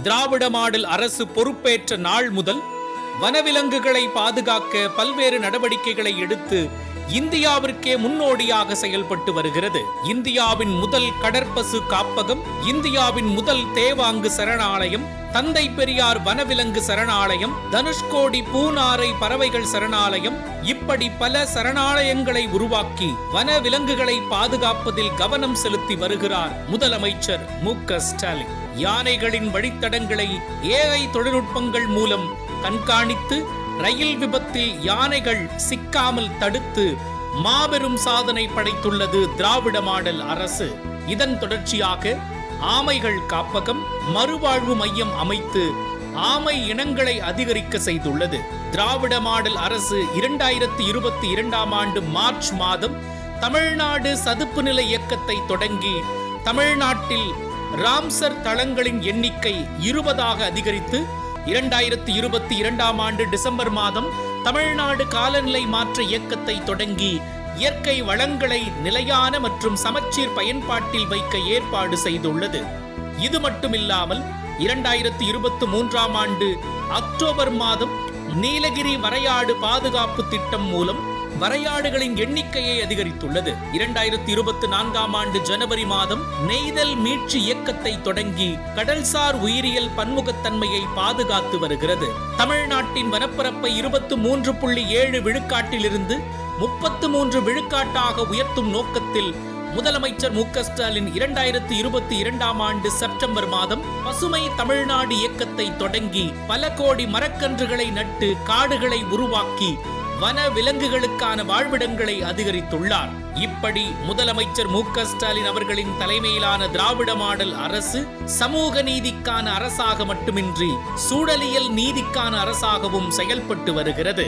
திராவிட model அரசு பொறுப்பேற்ற நாள் முதல் வனவிலங்குகளை பாதுகாக்க பல்வேறு நடவடிக்கைகளை எடுத்து இந்தியாவிற்கே முன்னோடியாக செயல்பட்டு வருகிறது. இந்தியாவின் முதல் கடற்பசு காப்பகம் இந்தியாவின் முதல் தேவாங்கு சரணாலயம் தந்தை பெரியார் வனவிலங்கு சரணாலயம் தனுஷ்கோடி பூனாரை பறவைகள் சரணாலயம் இப்படி பல சரணாலயங்களை உருவாக்கி வன விலங்குகளை பாதுகாப்பதில் கவனம் செலுத்தி வருகிறார் முதலமைச்சர் மு க ஸ்டாலின். யானைகளின் வழித்தடங்களை ஏஐ தொழில்நுட்பங்கள் மூலம் கண்காணித்து ரயில் விபத்தில் யானைகள் சிக்காமல் தடுத்து மாபெரும் சாதனை படைத்துள்ளது திராவிட மாடல் அரசு. இதன் தொடர்ச்சியாக ஆமைகள் காப்பகம் மறுவாழ்வு மையம் அமைத்து ஆமை இனங்களை அதிகரிக்க செய்துள்ளது. திராவிட மாடல் அரசு இரண்டாயிரத்தி இருபத்தி இரண்டாம் ஆண்டு மார்ச் மாதம் தமிழ்நாடு சதுப்பு நில இயக்கத்தை தொடங்கி தமிழ்நாட்டில் ராம்சர் தளங்களின் எண்ணிக்கை இருபதாக அதிகரித்து இரண்டாயிரத்தி இருபத்தி இரண்டாம் ஆண்டு டிசம்பர் மாதம் தமிழ்நாடு காலநிலை மாற்ற இயக்கத்தை தொடங்கி இயற்கை வளங்களை நிலையான மற்றும் சமச்சீர் பயன்பாட்டில் வைக்க ஏற்பாடு செய்துள்ளது. இது மட்டுமில்லாமல் இரண்டாயிரத்தி இருபத்தி மூன்றாம் ஆண்டு அக்டோபர் மாதம் நீலகிரி வரையாடு பாதுகாப்பு திட்டம் மூலம் வரையாடுகளின் எண்ணிக்கையை அதிகரித்துள்ளது. இரண்டாயிரத்தி இருபத்தி நான்காம் ஆண்டு ஜனவரி மாதம் நெய்தல் மீட்சி இயக்கத்தை தொடங்கி கடல்சார் உயிரியல் பன்முகத்தன்மையை பாதுகாத்து வருகிறது. தமிழ்நாட்டின் வனப்பரப்பை இருபத்து மூன்று புள்ளி ஏழு விழுக்காட்டிலிருந்து முப்பத்து மூன்று விழுக்காட்டாக உயர்த்தும் நோக்கத்தில் முதலமைச்சர் மு க ஸ்டாலின் இரண்டாயிரத்தி இருபத்தி இரண்டாம் ஆண்டு செப்டம்பர் மாதம் பசுமை தமிழ்நாடு இயக்கத்தை தொடங்கி பல கோடி மரக்கன்றுகளை நட்டு காடுகளை உருவாக்கி வன விலங்குகளுக்கான வாழ்விடங்களை அதிகரித்துள்ளார். இப்படி முதலமைச்சர் மு ஸ்டாலின் அவர்களின் தலைமையிலான திராவிட மாடல் அரசு சமூக நீதிக்கான அரசாக மட்டுமின்றி சூழலியல் நீதிக்கான அரசாகவும் செயல்பட்டு வருகிறது.